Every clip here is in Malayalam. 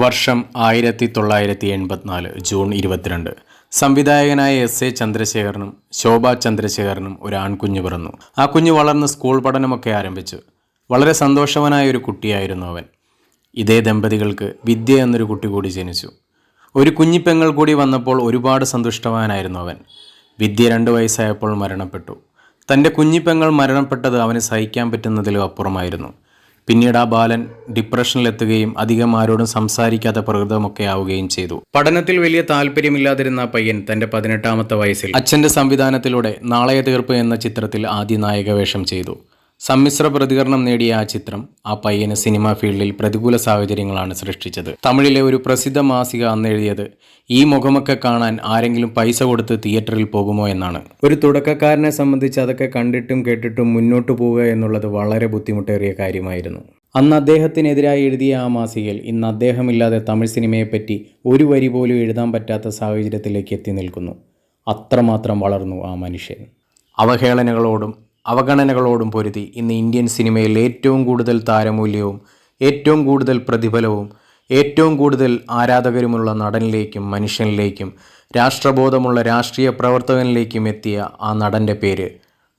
വർഷം ആയിരത്തി തൊള്ളായിരത്തി എൺപത്തിനാല് ജൂൺ ഇരുപത്തിരണ്ട്. സംവിധായകനായ എസ് എ ചന്ദ്രശേഖരനും ശോഭ ചന്ദ്രശേഖരനും ഒരു ആൺകുഞ്ഞ് പിറന്നു. ആ കുഞ്ഞ് വളർന്ന് സ്കൂൾ പഠനമൊക്കെ ആരംഭിച്ചു. വളരെ സന്തോഷവനായ ഒരു കുട്ടിയായിരുന്നു അവൻ. ഇതേ ദമ്പതികൾക്ക് വിദ്യ എന്നൊരു കുട്ടി കൂടി ജനിച്ചു. ഒരു കുഞ്ഞിപ്പെങ്ങൾ കൂടി വന്നപ്പോൾ ഒരുപാട് സന്തുഷ്ടവാനായിരുന്നു അവൻ. വിദ്യ രണ്ട് വയസ്സായപ്പോൾ മരണപ്പെട്ടു. തന്റെ കുഞ്ഞിപ്പെങ്ങൾ മരണപ്പെട്ടത് അവന് സഹിക്കാൻ പറ്റുന്നതിലും അപ്പുറമായിരുന്നു. പിന്നീട് ആ ബാലൻ ഡിപ്രഷനിലെത്തുകയും അധികം ആരോടും സംസാരിക്കാത്ത പ്രകൃതമൊക്കെ ആവുകയും ചെയ്തു. പഠനത്തിൽ വലിയ താല്പര്യമില്ലാതിരുന്ന പയ്യൻ തന്റെ പതിനെട്ടാമത്തെ വയസ്സിൽ അച്ഛന്റെ സംവിധാനത്തിലൂടെ നാളെ തീർപ്പ് എന്ന ചിത്രത്തിൽ ആദ്യ നായക വേഷം ചെയ്തു. സമ്മിശ്ര പ്രതികരണം നേടിയ ആ ചിത്രം ആ പയ്യന് സിനിമാ ഫീൽഡിൽ പ്രതികൂല സാഹചര്യങ്ങളാണ് സൃഷ്ടിച്ചത്. തമിഴിലെ ഒരു പ്രസിദ്ധ മാസിക അന്ന് എഴുതിയത് ഈ മുഖമൊക്കെ കാണാൻ ആരെങ്കിലും പൈസ കൊടുത്ത് തിയേറ്ററിൽ പോകുമോ എന്നാണ്. ഒരു തുടക്കക്കാരനെ സംബന്ധിച്ച് അതൊക്കെ കണ്ടിട്ടും കേട്ടിട്ടും മുന്നോട്ട് പോവുക എന്നുള്ളത് വളരെ ബുദ്ധിമുട്ടേറിയ കാര്യമായിരുന്നു. അന്ന് അദ്ദേഹത്തിനെതിരായി എഴുതിയ ആ മാസികയിൽ ഇന്ന് അദ്ദേഹമില്ലാതെ തമിഴ് സിനിമയെപ്പറ്റി ഒരു വരി പോലും എഴുതാൻ പറ്റാത്ത സാഹചര്യത്തിലേക്ക് എത്തി നിൽക്കുന്നു. അത്രമാത്രം വളർന്നു ആ മനുഷ്യൻ. അവഹേളനകളോടും അവഗണനകളോടും പൊരുതി ഇന്ന് ഇന്ത്യൻ സിനിമയിൽ ഏറ്റവും കൂടുതൽ താരമൂല്യവും ഏറ്റവും കൂടുതൽ പ്രതിഫലവും ഏറ്റവും കൂടുതൽ ആരാധകരുമുള്ള നടനിലേക്കും മനുഷ്യനിലേക്കും രാഷ്ട്രബോധമുള്ള രാഷ്ട്രീയ പ്രവർത്തകനിലേക്കും എത്തിയ ആ നടന്റെ പേര്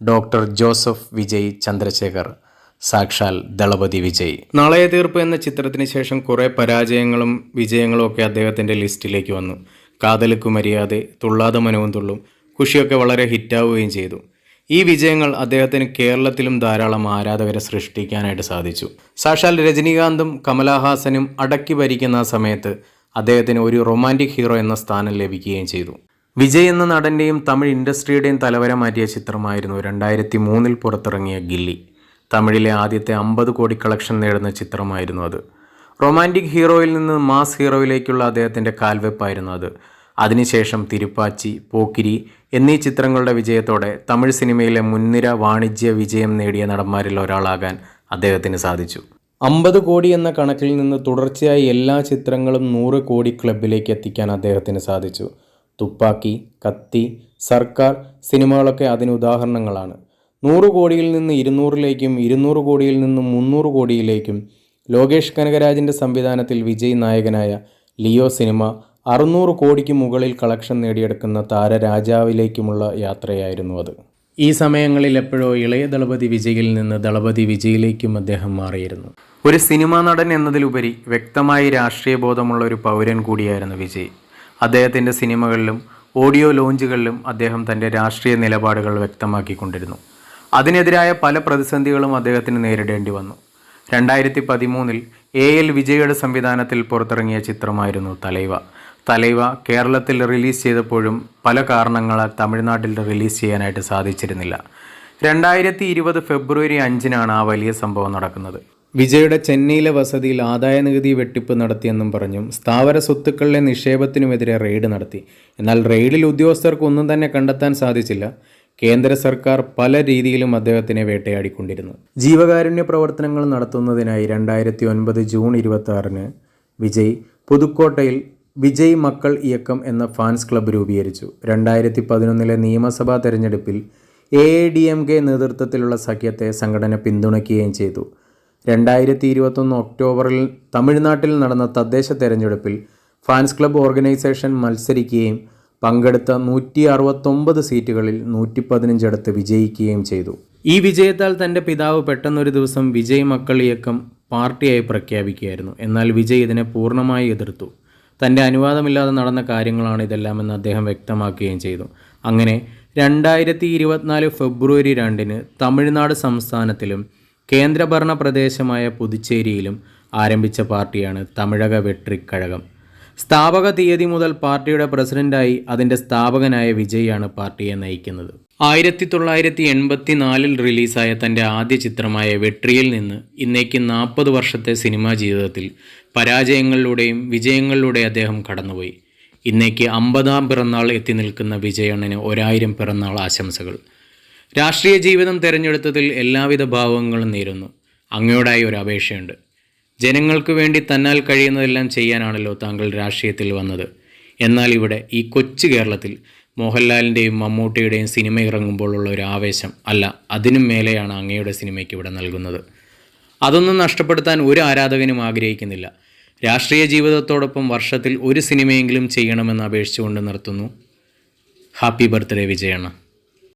ഡോക്ടർ ജോസഫ് വിജയ് ചന്ദ്രശേഖർ. സാക്ഷാൽ ദളപതി വിജയ്. നാളെ തീർപ്പ് എന്ന ചിത്രത്തിന് ശേഷം കുറേ പരാജയങ്ങളും വിജയങ്ങളും ഒക്കെ അദ്ദേഹത്തിന്റെ ലിസ്റ്റിലേക്ക് വന്നു. കാതലുക്കു മര്യാദ തുള്ളാതെ മനവും തുള്ളും ഖുഷിയൊക്കെ വളരെ ഹിറ്റാവുകയും ചെയ്തു. ഈ വിജയങ്ങൾ അദ്ദേഹത്തിന് കേരളത്തിലും ധാരാളം ആരാധകരെ സൃഷ്ടിക്കാനായിട്ട് സാധിച്ചു. സാക്ഷാൽ രജനീകാന്തും കമലഹാസനും അടക്കി ഭരിക്കുന്ന സമയത്ത് അദ്ദേഹത്തിന് ഒരു റൊമാന്റിക് ഹീറോ എന്ന സ്ഥാനം ലഭിക്കുകയും ചെയ്തു. വിജയ് എന്ന നടന്റെയും തമിഴ് ഇൻഡസ്ട്രിയുടെയും തലവര മാറ്റിയ ചിത്രമായിരുന്നു രണ്ടായിരത്തി മൂന്നിൽ പുറത്തിറങ്ങിയ ഗില്ലി. തമിഴിലെ ആദ്യത്തെ അമ്പത് കോടി കളക്ഷൻ നേടുന്ന ചിത്രമായിരുന്നു അത്. റൊമാന്റിക് ഹീറോയിൽ നിന്ന് മാസ് ഹീറോയിലേക്കുള്ള അദ്ദേഹത്തിന്റെ കാൽവെപ്പായിരുന്നു അത്. അതിനുശേഷം തിരുപ്പാച്ചി പോക്കിരി എന്നീ ചിത്രങ്ങളുടെ വിജയത്തോടെ തമിഴ് സിനിമയിലെ മുൻനിര വാണിജ്യ വിജയം നേടിയ നടന്മാരിൽ ഒരാളാകാൻ അദ്ദേഹത്തിന് സാധിച്ചു. അമ്പത് കോടി എന്ന കണക്കിൽ നിന്ന് തുടർച്ചയായി എല്ലാ ചിത്രങ്ങളും നൂറ് കോടി ക്ലബിലേക്ക് എത്തിക്കാൻ അദ്ദേഹത്തിന് സാധിച്ചു. തുപ്പാക്കി കത്തി സർക്കാർ സിനിമകളൊക്കെ അതിന് ഉദാഹരണങ്ങളാണ്. നൂറ് കോടിയിൽ നിന്ന് ഇരുന്നൂറിലേക്കും ഇരുന്നൂറ് കോടിയിൽ നിന്നും മുന്നൂറ് കോടിയിലേക്കും ലോകേഷ് കനകരാജിന്റെ സംവിധാനത്തിൽ വിജയ് നായകനായ ലിയോ സിനിമ അറുന്നൂറ് കോടിക്ക് മുകളിൽ കളക്ഷൻ നേടിയെടുക്കുന്ന താരരാജാവിലേക്കുമുള്ള യാത്രയായിരുന്നു അത്. ഈ സമയങ്ങളിൽ എപ്പോഴോ ഇളയ ദളപതി വിജയിൽ നിന്ന് ദളപതി വിജയിലേക്കും അദ്ദേഹം മാറിയിരുന്നു. ഒരു സിനിമാ നടൻ എന്നതിലുപരി വ്യക്തമായി രാഷ്ട്രീയ ബോധമുള്ള ഒരു പൗരൻ കൂടിയായിരുന്നു വിജയ്. അദ്ദേഹത്തിന്റെ സിനിമകളിലും ഓഡിയോ ലോഞ്ചുകളിലും അദ്ദേഹം തന്റെ രാഷ്ട്രീയ നിലപാടുകൾ വ്യക്തമാക്കിക്കൊണ്ടിരുന്നു. അതിനെതിരായ പല പ്രതിസന്ധികളും അദ്ദേഹത്തിന് നേരിടേണ്ടി വന്നു. രണ്ടായിരത്തി പതിമൂന്നിൽ എ എൽ വിജയുടെ സംവിധാനത്തിൽ പുറത്തിറങ്ങിയ ചിത്രമായിരുന്നു തലൈവ. തലൈവ കേരളത്തിൽ റിലീസ് ചെയ്തപ്പോഴും പല കാരണങ്ങളാൽ തമിഴ്നാട്ടിൽ റിലീസ് ചെയ്യാനായിട്ട് സാധിച്ചിരുന്നില്ല. രണ്ടായിരത്തി ഇരുപത് ഫെബ്രുവരി അഞ്ചിനാണ് ആ വലിയ സംഭവം നടക്കുന്നത്. വിജയുടെ ചെന്നൈയിലെ വസതിയിൽ ആദായ നികുതി വെട്ടിപ്പ് നടത്തിയെന്നും പറഞ്ഞും സ്ഥാവര സ്വത്തുക്കളിലെ നിക്ഷേപത്തിനുമെതിരെ റെയ്ഡ് നടത്തി. എന്നാൽ റെയ്ഡിൽ ഉദ്യോഗസ്ഥർക്കൊന്നും തന്നെ കണ്ടെത്താൻ സാധിച്ചില്ല. കേന്ദ്ര സർക്കാർ പല രീതിയിലും അദ്ദേഹത്തിനെ വേട്ടയാടിക്കൊണ്ടിരുന്നു. ജീവകാരുണ്യ പ്രവർത്തനങ്ങൾ നടത്തുന്നതിനായി രണ്ടായിരത്തി ഒൻപത് ജൂൺ ഇരുപത്തി ആറിന് വിജയ് പുതുക്കോട്ടയിൽ വിജയ് മക്കൾ ഇയക്കം എന്ന ഫാൻസ് ക്ലബ്ബ് രൂപീകരിച്ചു. രണ്ടായിരത്തി പതിനൊന്നിലെ നിയമസഭാ തെരഞ്ഞെടുപ്പിൽ എ ഡി എം കെ നേതൃത്വത്തിലുള്ള സഖ്യത്തെ സംഘടന പിന്തുണയ്ക്കുകയും ചെയ്തു. രണ്ടായിരത്തി ഇരുപത്തൊന്ന് ഒക്ടോബറിൽ തമിഴ്നാട്ടിൽ നടന്ന തദ്ദേശ തെരഞ്ഞെടുപ്പിൽ ഫാൻസ് ക്ലബ്ബ് ഓർഗനൈസേഷൻ മത്സരിക്കുകയും പങ്കെടുത്ത നൂറ്റി അറുപത്തൊമ്പത് സീറ്റുകളിൽ നൂറ്റി പതിനഞ്ചിടത്ത് വിജയിക്കുകയും ചെയ്തു. ഈ വിജയത്താൽ തന്റെ പിതാവ് പെട്ടെന്നൊരു ദിവസം വിജയ് മക്കൾ ഇയക്കം പാർട്ടിയായി പ്രഖ്യാപിക്കുകയായിരുന്നു. എന്നാൽ വിജയ് ഇതിനെ പൂർണമായി എതിർത്തു. തന്റെ അനുവാദമില്ലാതെ നടന്ന കാര്യങ്ങളാണ് ഇതെല്ലാമെന്ന് അദ്ദേഹം വ്യക്തമാക്കുകയും ചെയ്തു. അങ്ങനെ രണ്ടായിരത്തി ഇരുപത്തിനാല് ഫെബ്രുവരി രണ്ടിന് തമിഴ്നാട് സംസ്ഥാനത്തിലും കേന്ദ്രഭരണ പ്രദേശമായ പുതുച്ചേരിയിലും ആരംഭിച്ച പാർട്ടിയാണ് തമിഴക വെട്രിക്കഴകം. സ്ഥാപക തീയതി മുതൽ പാർട്ടിയുടെ പ്രസിഡന്റായി അതിന്റെ സ്ഥാപകനായ വിജയാണ് പാർട്ടിയെ നയിക്കുന്നത്. ആയിരത്തി തൊള്ളായിരത്തി എൺപത്തി നാലിൽ റിലീസായ തന്റെ ആദ്യ ചിത്രമായ വെട്രിയിൽ നിന്ന് ഇന്നേക്ക് നാൽപ്പത് വർഷത്തെ സിനിമാ ജീവിതത്തിൽ പരാജയങ്ങളിലൂടെയും വിജയങ്ങളിലൂടെ അദ്ദേഹം കടന്നുപോയി. ഇന്നേക്ക് അമ്പതാം പിറന്നാൾ എത്തി നിൽക്കുന്ന വിജയണ്ണന് ഒരായിരം പിറന്നാൾ ആശംസകൾ. രാഷ്ട്രീയ ജീവിതം തിരഞ്ഞെടുത്തതിൽ എല്ലാവിധ ഭാവങ്ങളും നേരുന്നു. അങ്ങയോടായി ഒരു അപേക്ഷയുണ്ട്. ജനങ്ങൾക്ക് വേണ്ടി തന്നാൽ കഴിയുന്നതെല്ലാം ചെയ്യാനാണല്ലോ താങ്കൾ രാഷ്ട്രീയത്തിൽ വന്നത്. എന്നാൽ ഇവിടെ ഈ കൊച്ചു കേരളത്തിൽ മോഹൻലാലിന്റെയും മമ്മൂട്ടിയുടെയും സിനിമ ഇറങ്ങുമ്പോഴുള്ള ഒരു ആവേശം. അല്ല അതിനും മേലെയാണ് അങ്ങയുടെ സിനിമയ്ക്ക് ഇവിടെ നൽകുന്നത്. അതൊന്നും നഷ്ടപ്പെടുത്താൻ ഒരു ആരാധകനും ആഗ്രഹിക്കുന്നില്ല. രാഷ്ട്രീയ ജീവിതത്തോടൊപ്പം വർഷത്തിൽ ഒരു സിനിമയെങ്കിലും ചെയ്യണമെന്ന് അപേക്ഷിച്ചുകൊണ്ട് നിർത്തുന്നു. Happy birthday വിജയണ്ണ.